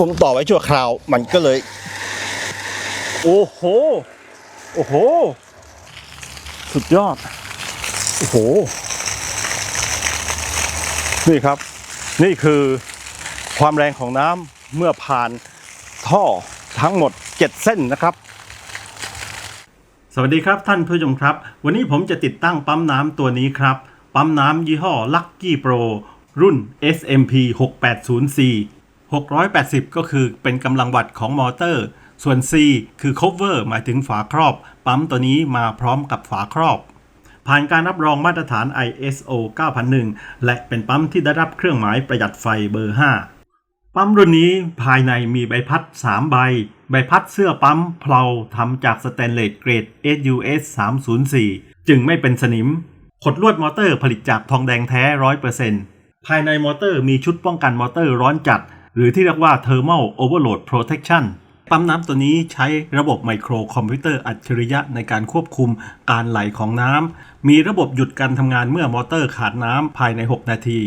ผมต่อไว้ชั่วคราวมันก็เลย โอ้โห โอ้โห สุดยอด โอ้โห นี่ครับ นี่คือความแรงของน้ำเมื่อผ่านท่อทั้งหมด 7 เส้นนะครับ สวัสดีครับท่านผู้ชมครับ วันนี้ผมจะติดตั้งปั๊มน้ำตัวนี้ครับ ปั๊มน้ำยี่ห้อ Lucky Pro รุ่น SMP 680C 680 ก็คือเป็นกำลังวัตต์ของมอเตอร์ ส่วน C คือ cover หมายถึงฝาครอบ ปั๊มตัวนี้มาพร้อมกับฝาครอบ ผ่านการรับรองมาตรฐาน ISO 9001 และเป็นปั๊มที่ได้รับเครื่องหมายประหยัดไฟเบอร์ 5 ปั๊มรุ่นนี้ภายในมีใบพัด 3 ใบ ใบพัดเสื้อปั๊มเพลาทำจากสแตนเลสเกรด SUS 304 จึงไม่เป็นสนิม ขดลวดมอเตอร์ผลิตจากทองแดงแท้ 100%ภายในมอเตอร์มีชุดป้องกันมอเตอร์ร้อนจัด หรือที่เรียกว่า Thermal Overload Protection ปั๊มน้ำตัวนี้ใช้ระบบไมโครคอมพิวเตอร์อัจฉริยะในการควบคุมการไหลของน้ำ มีระบบหยุดการทำงานเมื่อมอเตอร์ขาดน้ำภายใน 6 นาที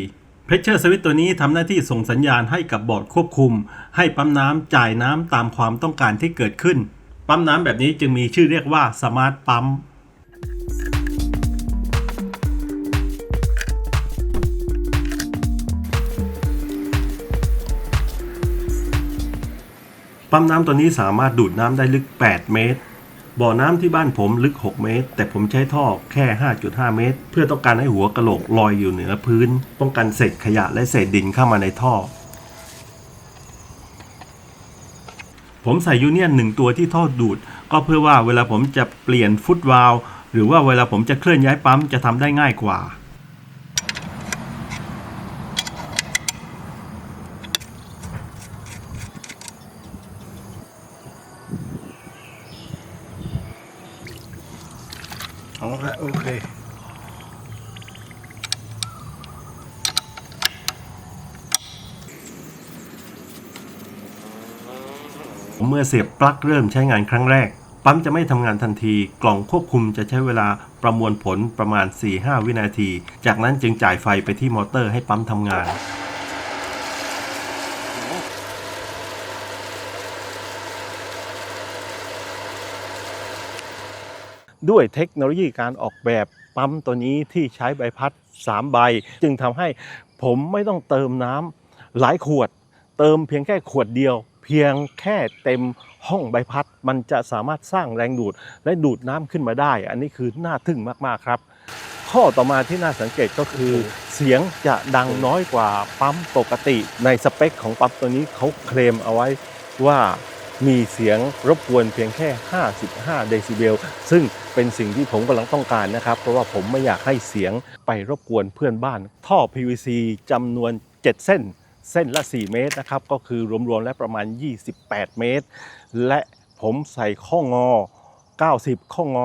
เพชเชอร์สวิตตัวนี้ทำหน้าที่ส่งสัญญาณให้กับบอร์ดควบคุม ให้ปั๊มน้ำจ่ายน้ำตามความต้องการที่เกิดขึ้น ปั๊มน้ำแบบนี้จึงมีชื่อเรียกว่าสมาร์ทปั๊ม ปั๊มน้ำตัวนี้สามารถดูดน้ำได้ลึก 8 เมตร บ่อน้ำที่บ้านผมลึก 6 เมตร แต่ผมใช้ท่อแค่ 5.5 เมตร เพื่อต้องการให้หัวกะโหลกลอยอยู่เหนือพื้น ป้องกันเศษขยะและเศษดินเข้ามาในท่อ ผมใส่ยูเนียนหนึ่งตัวที่ท่อดูด ก็เพื่อว่าเวลาผมจะเปลี่ยนฟุตวาลหรือว่าเวลาผมจะเคลื่อนย้ายปั๊มจะทำได้ง่ายกว่า เอาละโอเคเมื่อเสียบปลั๊กเริ่มใช้งานครั้งแรก ปั๊มจะไม่ทำงานทันที กล่องควบคุมจะใช้เวลาประมวลผลประมาณ 4-5 วินาที จากนั้นจึงจ่ายไฟไปที่มอเตอร์ให้ปั๊มทำงาน ด้วยเทคโนโลยีการออกแบบปั๊มตัวนี้ที่ใช้ใบพัด 3 ใบ จึงทำให้ผมไม่ต้องเติมน้ำหลายขวด เติมเพียงแค่ขวดเดียว เพียงแค่เต็มห้องใบพัด มันจะสามารถสร้างแรงดูดและดูดน้ำขึ้นมาได้ อันนี้คือน่าทึ่งมากๆครับข้อต่อมาที่น่าสังเกตก็คือ เสียงจะดังน้อยกว่าปั๊มปกติ ในสเปคของปั๊มตัวนี้เขาเคลมเอาไว้ว่า มีเสียงรบกวนเพียงแค่ 55 เดซิเบล ซึ่งเป็นสิ่งที่ผมกำลังต้องการนะครับ เพราะว่าผมไม่อยากให้เสียงไปรบกวนเพื่อนบ้าน ท่อ PVC จำนวน 7 เส้น เส้นละ 4 เมตรนะครับ ก็คือรวมๆแล้วประมาณ 28 เมตร และผมใส่ข้องอ 90 ข้องอ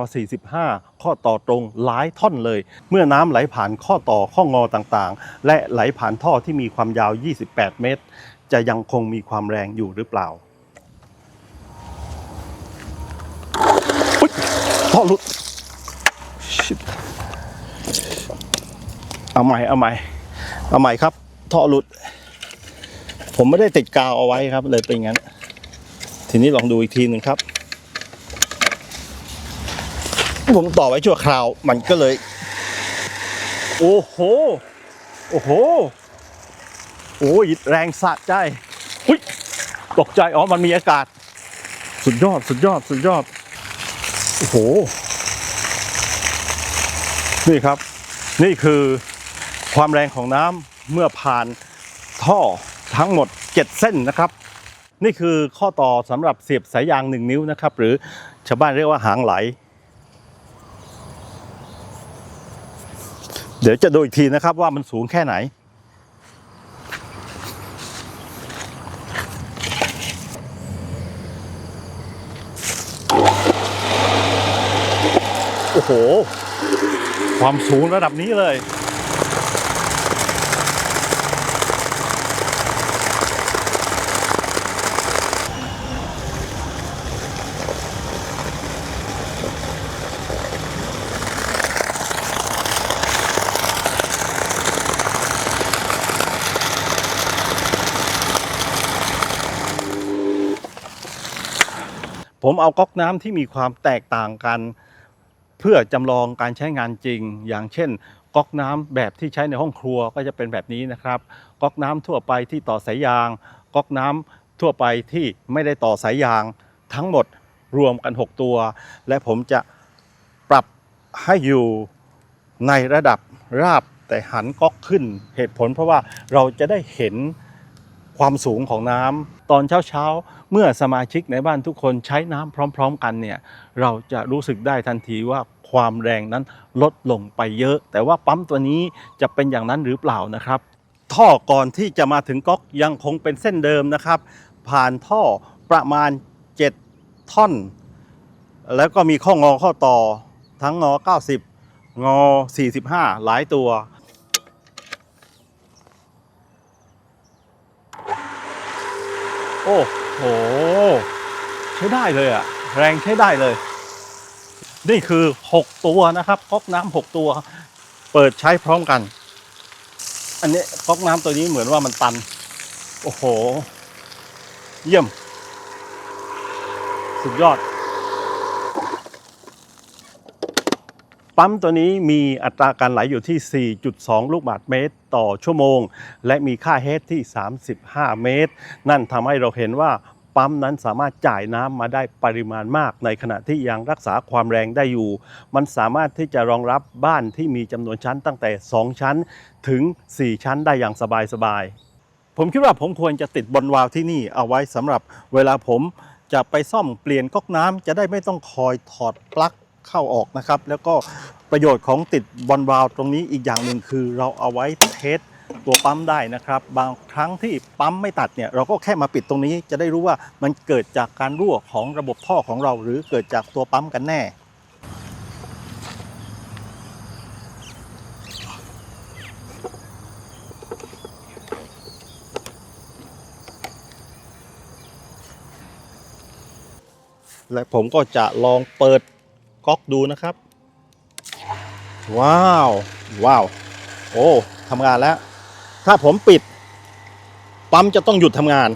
45 ข้อต่อตรงหลายท่อนเลย เมื่อน้ำไหลผ่านข้อต่อข้องอต่างๆ และไหลผ่านท่อที่มีความยาว 28 เมตร จะยังคงมีความแรงอยู่หรือเปล่าอุ๊ย ท่อหลุดเอาใหม่เอาใหม่ เอาใหม่ครับท่อหลุด ผมไม่ได้ติดกาวเอาไว้ครับ เลยเป็นงั้น ทีนี้ลองดูอีกทีหนึ่งครับ ผมต่อไว้ชั่วคราวมันก็เลย โอ้โห โอ้โห โอ้ยแรงสะใจ หุ้ย ตกใจ อ๋อ มันมีอากาศ สุดยอด สุดยอด สุดยอด โอ้โห นี่ครับ นี่คือความแรงของน้ำเมื่อผ่านท่อทั้งหมด 7 เส้นนะครับ นี่คือข้อต่อสำหรับเสียบสายยาง 1 นิ้วนะครับ หรือชาวบ้านเรียกว่าหางไหล เดี๋ยวจะดูอีกทีนะครับว่ามันสูงแค่ไหน โอ้โห ความสูงระดับนี้เลย ผมเอาก๊อกน้ำที่มีความแตกต่างกัน เพื่อจำลองการใช้งานจริง อย่างเช่นก๊อกน้ำแบบที่ใช้ในห้องครัวก็จะเป็นแบบนี้นะครับก๊อกน้ำทั่วไปที่ต่อสายยางก๊อกน้ำทั่วไปที่ไม่ได้ต่อสายยาง ทั้งหมดรวมกัน 6 ตัว และผมจะปรับให้อยู่ในระดับราบแต่หันก๊อกขึ้น เหตุผลเพราะว่าเราจะได้เห็นความสูงของน้ำตอนเช้าๆ เมื่อสมาชิกในบ้านทุกคนใช้น้ำพร้อม ๆ กันเนี่ยเราจะรู้สึกได้ทันทีว่า ความแรงนั้นลดลงไปเยอะ แต่ว่าปั๊มตัวนี้จะเป็นอย่างนั้นหรือเปล่านะครับ ท่อก่อนที่จะมาถึงก๊อกยังคงเป็นเส้นเดิมนะครับ ผ่านท่อประมาณ 7 ท่อน แล้วก็มีข้องอข้อต่อทั้งงอ 90 งอ 45 หลายตัวโอ้โห ใช้ได้เลยอะแรงใช้ได้เลย นี่คือ 6 ตัวนะครับก๊อกน้ำ6ตัว เปิดใช้พร้อมกัน อันนี้ก๊อกน้ำตัวนี้เหมือนว่ามันตัน โอ้โห เยี่ยม สุดยอด ปั๊มตัวนี้มีอัตราการไหลอยู่ที่ 4.2 ลูกบาศก์เมตรต่อชั่วโมง และมีค่าเฮดที่ 35 เมตร นั่นทำให้เราเห็นว่า ปั๊มนั้นสามารถจ่ายน้ำมาได้ปริมาณมาก ในขณะที่ยังรักษาความแรงได้อยู่ มันสามารถที่จะรองรับบ้านที่มีจำนวนชั้นตั้งแต่ 2 ชั้นถึง 4 ชั้นได้อย่างสบายๆผมคิดว่าผมควรจะติดบนวาล์วที่นี่เอาไว้สำหรับเวลาผมจะไปซ่อมเปลี่ยนก๊อกน้ำจะได้ไม่ต้องคอยถอดปลั๊กเข้าออกนะครับ แล้วก็ประโยชน์ของติดบอลวาล์วตรงนี้อีกอย่างหนึ่งคือเราเอาไว้เทส ตัวปั๊มได้นะครับ บางครั้งที่ปั๊มไม่ตัดเนี่ยเราก็แค่มาปิดตรงนี้จะได้รู้ว่ามันเกิดจากการรั่วของระบบท่อของเรา หรือเกิดจากตัวปั๊มกันแน่และผมก็จะลองเปิดก๊อกดูนะครับ ว้าว ว้าว โอ้ทำงานแล้ว ถ้าผมปิด ปั๊มจะต้องหยุดทำงาน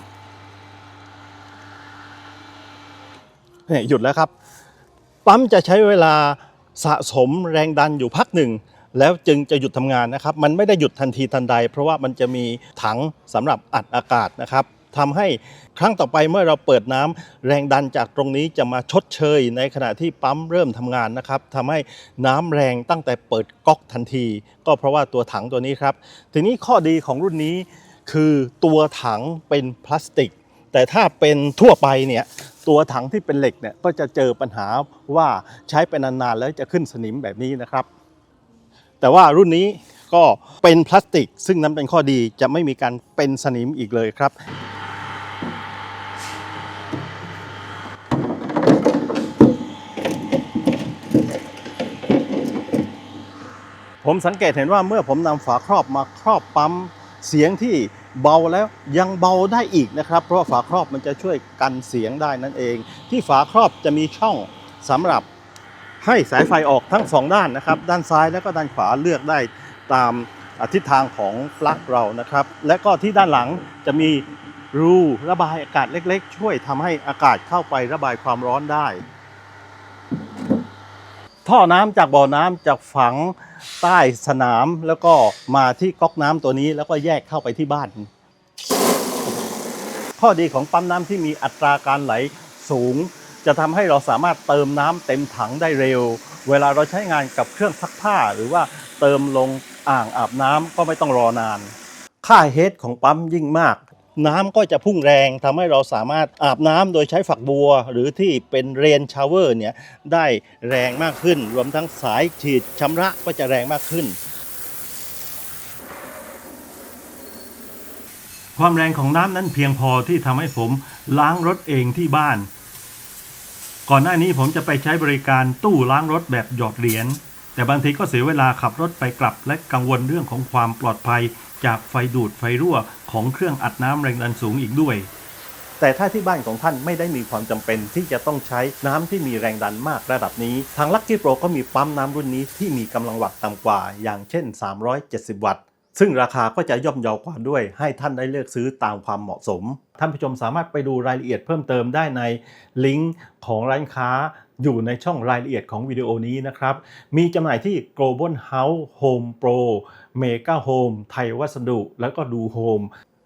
เนี่ยหยุดแล้วครับ ปั๊มจะใช้เวลาสะสมแรงดันอยู่พักหนึ่ง แล้วจึงจะหยุดทำงานนะครับ มันไม่ได้หยุดทันทีทันใด เพราะว่ามันจะมีถังสำหรับอัดอากาศนะครับ ทำให้ครั้งต่อไปเมื่อเราเปิดน้ำแรงดันจากตรงนี้จะมาชดเชย ในขณะที่ปั๊มเริ่มทำงานนะครับทำให้น้ำแรงตั้งแต่เปิดก๊อกทันที ก็เพราะว่าตัวถังตัวนี้ครับ ทีนี้ข้อดีของรุ่นนี้คือตัวถังเป็นพลาสติก แต่ถ้าเป็นทั่วไปเนี่ยตัวถังที่เป็นเหล็กเนี่ยก็จะเจอปัญหาว่าใช้ไปนานๆแล้วจะขึ้นสนิมแบบนี้นะครับ แต่ว่ารุ่นนี้ก็เป็นพลาสติก ซึ่งนั้นเป็นข้อดีจะไม่มีการเป็นสนิมอีกเลยครับ ผมสังเกตเห็นว่าเมื่อผมนำฝาครอบมาครอบปั๊มเสียงที่เบาแล้วยังเบาได้อีกนะครับ เพราะฝาครอบมันจะช่วยกันเสียงได้นั่นเอง ที่ฝาครอบจะมีช่องสำหรับให้สายไฟออกทั้งสองด้านนะครับ ด้านซ้ายแล้วก็ด้านขวาเลือกได้ตามทิศทางของปลั๊กเรานะครับ และก็ที่ด้านหลังจะมีรูระบายอากาศเล็ก ๆ ช่วยทำให้อากาศเข้าไประบายความร้อนได้ ท่อน้ำจากบ่อน้ำจะฝังใต้สนามแล้วก็มาที่ก๊อกน้ำตัวนี้แล้วก็แยกเข้าไปที่บ้าน ข้อดีของปั๊มน้ำที่มีอัตราการไหลสูง จะทำให้เราสามารถเติมน้ำเต็มถังได้เร็ว เวลาเราใช้งานกับเครื่องซักผ้า หรือว่าเติมลงอ่างอาบน้ำก็ไม่ต้องรอนาน ค่าเฮดของปั๊มยิ่งมาก น้ำก็จะพุ่งแรงทำให้เราสามารถอาบน้ำโดยใช้ฝักบัว หรือที่เป็นเรนชาวเวอร์เนี่ยได้แรงมากขึ้น รวมทั้งสายฉีดชำระก็จะแรงมากขึ้น ความแรงของน้ำนั้นเพียงพอที่ทำให้ผมล้างรถเองที่บ้าน ก่อนหน้านี้ผมจะไปใช้บริการตู้ล้างรถแบบหยอดเหรียญแต่บางทีก็เสียเวลาขับรถไปกลับและกังวลเรื่องของความปลอดภัย จากไฟดูดไฟรั่วของเครื่องอัดน้ำแรงดันสูงอีกด้วย แต่ถ้าที่บ้านของท่านไม่ได้มีความจำเป็นที่จะต้องใช้น้ำที่มีแรงดันมากระดับนี้ ทาง Lucky Pro ก็มีปั๊มน้ำรุ่นนี้ที่มีกำลังวัตต์ต่ำกว่า อย่างเช่น 370 วัตต์ซึ่งราคาก็จะย่อมเยาวกว่าด้วย ให้ท่านได้เลือกซื้อตามความเหมาะสม ท่านผู้ชมสามารถไปดูรายละเอียดเพิ่มเติมได้ในลิงก์ของร้านค้า อยู่ในช่องรายละเอียดของวิดีโอนี้นะครับ มีจำหน่ายที่ Global House Home Pro Mega Home ไทยวัสดุ แล้วก็ดูโฮม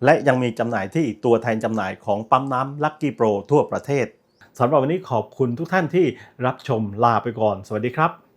และยังมีจำหน่ายที่ตัวแทนจำหน่ายของปั๊มน้ำ Lucky Pro ทั่วประเทศสำหรับวันนี้ขอบคุณทุกท่านที่รับชมลาไปก่อน สวัสดีครับ